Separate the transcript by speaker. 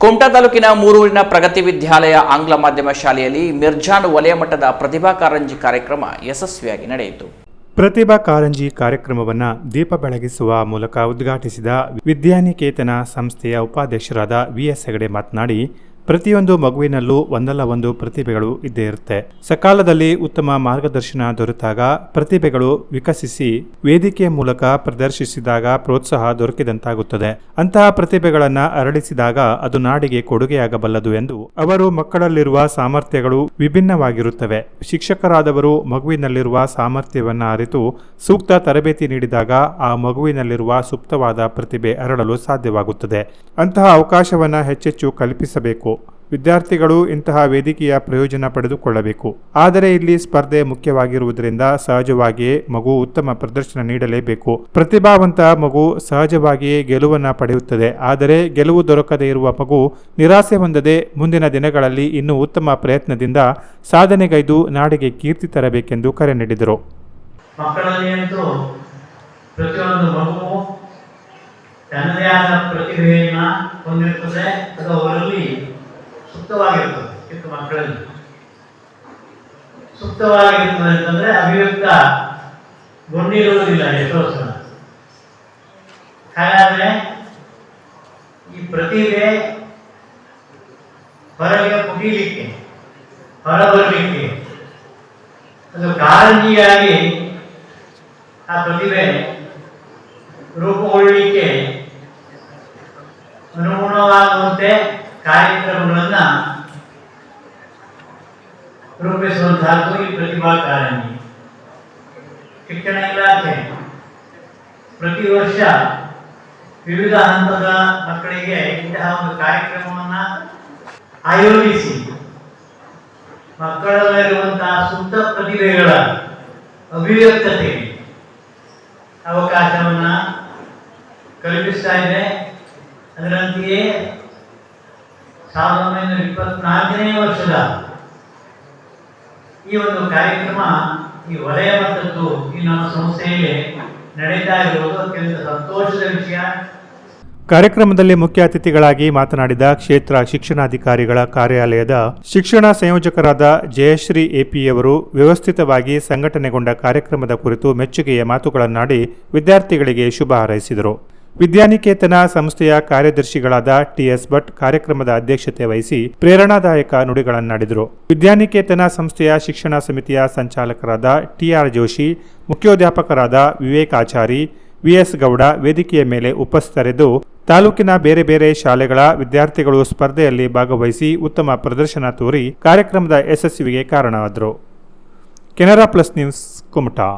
Speaker 1: ಕುಮಟಾ ತಾಲೂಕಿನ ಮೂರೂರಿನ ಪ್ರಗತಿ ವಿದ್ಯಾಲಯ ಆಂಗ್ಲ ಮಾಧ್ಯಮ ಶಾಲೆಯಲ್ಲಿ ಮಿರ್ಜಾನ್ ವಲಯ ಮಟ್ಟದ ಪ್ರತಿಭಾ ಕಾರಂಜಿ ಕಾರ್ಯಕ್ರಮ ಯಶಸ್ವಿಯಾಗಿ ನಡೆಯಿತು.
Speaker 2: ಪ್ರತಿಭಾ ಕಾರಂಜಿ ಕಾರ್ಯಕ್ರಮವನ್ನು ದೀಪ ಬೆಳಗಿಸುವ ಮೂಲಕ ಉದ್ಘಾಟಿಸಿದ ವಿದ್ಯಾನಿಕೇತನ ಸಂಸ್ಥೆಯ ಉಪಾಧ್ಯಕ್ಷರಾದ ವಿ ಎಸ್ ಹೆಗಡೆ ಮಾತನಾಡಿ ಪ್ರತಿಯೊಂದು ಮಗುವಿನಲ್ಲೂ ಒಂದಲ್ಲ ಒಂದು ಪ್ರತಿಭೆಗಳು ಇದ್ದೇ ಇರುತ್ತೆ. ಸಕಾಲದಲ್ಲಿ ಉತ್ತಮ ಮಾರ್ಗದರ್ಶನ ದೊರೆತಾಗ ಪ್ರತಿಭೆಗಳು ವಿಕಸಿಸಿ ವೇದಿಕೆಯ ಮೂಲಕ ಪ್ರದರ್ಶಿಸಿದಾಗ ಪ್ರೋತ್ಸಾಹ ದೊರಕಿದಂತಾಗುತ್ತದೆ. ಅಂತಹ ಪ್ರತಿಭೆಗಳನ್ನು ಅರಳಿಸಿದಾಗ ಅದು ನಾಡಿಗೆ ಕೊಡುಗೆಯಾಗಬಲ್ಲದು ಎಂದು ಅವರು ಮಕ್ಕಳಲ್ಲಿರುವ ಸಾಮರ್ಥ್ಯಗಳು ವಿಭಿನ್ನವಾಗಿರುತ್ತವೆ. ಶಿಕ್ಷಕರಾದವರು ಮಗುವಿನಲ್ಲಿರುವ ಸಾಮರ್ಥ್ಯವನ್ನು ಅರಿತು ಸೂಕ್ತ ತರಬೇತಿ ನೀಡಿದಾಗ ಆ ಮಗುವಿನಲ್ಲಿರುವ ಸುಪ್ತವಾದ ಪ್ರತಿಭೆ ಅರಳಲು ಸಾಧ್ಯವಾಗುತ್ತದೆ. ಅಂತಹ ಅವಕಾಶವನ್ನು ಹೆಚ್ಚೆಚ್ಚು ಕಲ್ಪಿಸಬೇಕು. ವಿದ್ಯಾರ್ಥಿಗಳು ಇಂತಹ ವೇದಿಕೆಯ ಪ್ರಯೋಜನ ಪಡೆದುಕೊಳ್ಳಬೇಕು. ಆದರೆ ಇಲ್ಲಿ ಸ್ಪರ್ಧೆ ಮುಖ್ಯವಾಗಿರುವುದರಿಂದ ಸಹಜವಾಗಿಯೇ ಮಗು ಉತ್ತಮ ಪ್ರದರ್ಶನ ನೀಡಲೇಬೇಕು. ಪ್ರತಿಭಾವಂತ ಮಗು ಸಹಜವಾಗಿಯೇ ಗೆಲುವನ್ನು ಪಡೆಯುತ್ತದೆ. ಆದರೆ ಗೆಲುವು ದೊರಕದೇ ಇರುವ ಮಗು ನಿರಾಸೆ ಹೊಂದದೆ ಮುಂದಿನ ದಿನಗಳಲ್ಲಿ ಇನ್ನೂ ಉತ್ತಮ ಪ್ರಯತ್ನದಿಂದ ಸಾಧನೆಗೈದು ನಾಡಿಗೆ ಕೀರ್ತಿ ತರಬೇಕೆಂದು ಕರೆ ನೀಡಿದರು.
Speaker 3: ಪ್ರತಿಯೊಂದು ಮಗು ತನ್ನದೇ ಆದ ಪ್ರತಿಭೆಯನ್ನ ಹೊಂದಿರುತ್ತದೆ ಅದು ಸುಪ್ತವಾಗಿರ್ತದೆ ಚಿಕ್ಕ ಮಕ್ಕಳಲ್ಲಿ. ಸುಪ್ತವಾಗಿರ್ತದೆ ಅಂತಂದ್ರೆ ಅಭಿವ್ಯಕ್ತ ಗೊಂಡಿರುವುದಿಲ್ಲ ಎಷ್ಟೋ ಸಲ ಹಾಗಾದ್ರೆ ಈ ಪ್ರತಿಭೆ ಹೊರಗೆ ಪುಟೀಲಿಕ್ಕೆ ಹೊರಬರಲಿಕ್ಕೆ, ಅದು ಕಾರಂಜಿಯಾಗಿ ಆ ಪ್ರತಿಭೆ ರೂಪುಗೊಳ್ಳಲಿಕ್ಕೆ ಅನುಗುಣವಾಗುವಂತೆ ಕಾರ್ಯಕ್ರಮಗಳನ್ನ ರೂಪಿಸುವಂತಹದ್ದು ಪ್ರತಿಭಾ ಕಾರಂಜಿ ಶಿಕ್ಷಣ ಇಲಾಖೆ. ಪ್ರತಿ ವರ್ಷ ವಿವಿಧ ಹಂತದ ಮಕ್ಕಳಿಗೆ ಇಂತಹ ಒಂದು ಕಾರ್ಯಕ್ರಮವನ್ನ ಆಯೋಜಿಸಿ ಮಕ್ಕಳಲ್ಲಿರುವಂತಹ ಸುಪ್ತ ಪ್ರತಿಭೆಗಳ ಅಭಿವ್ಯಕ್ತತೆ ಅವಕಾಶವನ್ನ ಕಲ್ಪಿಸ್ತಾ ಇದೆ. ಅದರಂತೆಯೇ ಸಾವಿರದ ಒಂಬೈನೂರ ಇಪ್ಪತ್ನಾಲ್ಕನೇ ವರ್ಷದ ಈ ಒಂದು ಕಾರ್ಯಕ್ರಮ ಈ ವಲಯ ಮಟ್ಟದ್ದು ಈ ನಮ್ಮ ಸಂಸ್ಥೆಯಲ್ಲಿ ನಡೀತಾ ಇರುವುದು ಅತ್ಯಂತ ಸಂತೋಷದ ವಿಷಯ.
Speaker 2: ಕಾರ್ಯಕ್ರಮದಲ್ಲಿ ಮುಖ್ಯ ಅತಿಥಿಗಳಾಗಿ ಮಾತನಾಡಿದ ಕ್ಷೇತ್ರ ಶಿಕ್ಷಣಾಧಿಕಾರಿಗಳ ಕಾರ್ಯಾಲಯದ ಶಿಕ್ಷಣ ಸಂಯೋಜಕರಾದ ಜಯಶ್ರೀ ಎಪಿಯವರು ವ್ಯವಸ್ಥಿತವಾಗಿ ಸಂಘಟನೆಗೊಂಡ ಕಾರ್ಯಕ್ರಮದ ಕುರಿತು ಮೆಚ್ಚುಗೆಯ ಮಾತುಗಳನ್ನಾಡಿ ವಿದ್ಯಾರ್ಥಿಗಳಿಗೆ ಶುಭ ಹಾರೈಸಿದರು. ವಿದ್ಯಾನಿಕೇತನ ಸಂಸ್ಥೆಯ ಕಾರ್ಯದರ್ಶಿಗಳಾದ ಟಿಎಸ್ ಭಟ್ ಕಾರ್ಯಕ್ರಮದ ಅಧ್ಯಕ್ಷತೆ ವಹಿಸಿ ಪ್ರೇರಣಾದಾಯಕ ನುಡಿಗಳನ್ನಾಡಿದರು. ವಿದ್ಯಾನಿಕೇತನ ಸಂಸ್ಥೆಯ ಶಿಕ್ಷಣ ಸಮಿತಿಯ ಸಂಚಾಲಕರಾದ ಟಿಆರ್ ಜೋಶಿ, ಮುಖ್ಯೋಧ್ಯಾಪಕರಾದ ವಿವೇಕಾಚಾರಿ ವಿಎಸ್ ಗೌಡ ವೇದಿಕೆಯ ಮೇಲೆ ಉಪಸ್ಥಿತರಿದ್ದು, ತಾಲೂಕಿನ ಬೇರೆ ಬೇರೆ ಶಾಲೆಗಳ ವಿದ್ಯಾರ್ಥಿಗಳು ಸ್ಪರ್ಧೆಯಲ್ಲಿ ಭಾಗವಹಿಸಿ ಉತ್ತಮ ಪ್ರದರ್ಶನ ತೋರಿ ಕಾರ್ಯಕ್ರಮದ ಯಶಸ್ವಿಗೆ ಕಾರಣವಾದರು ಕೆನರಾ ಪ್ಲಸ್ ನ್ಯೂಸ್, ಕುಮಟಾ.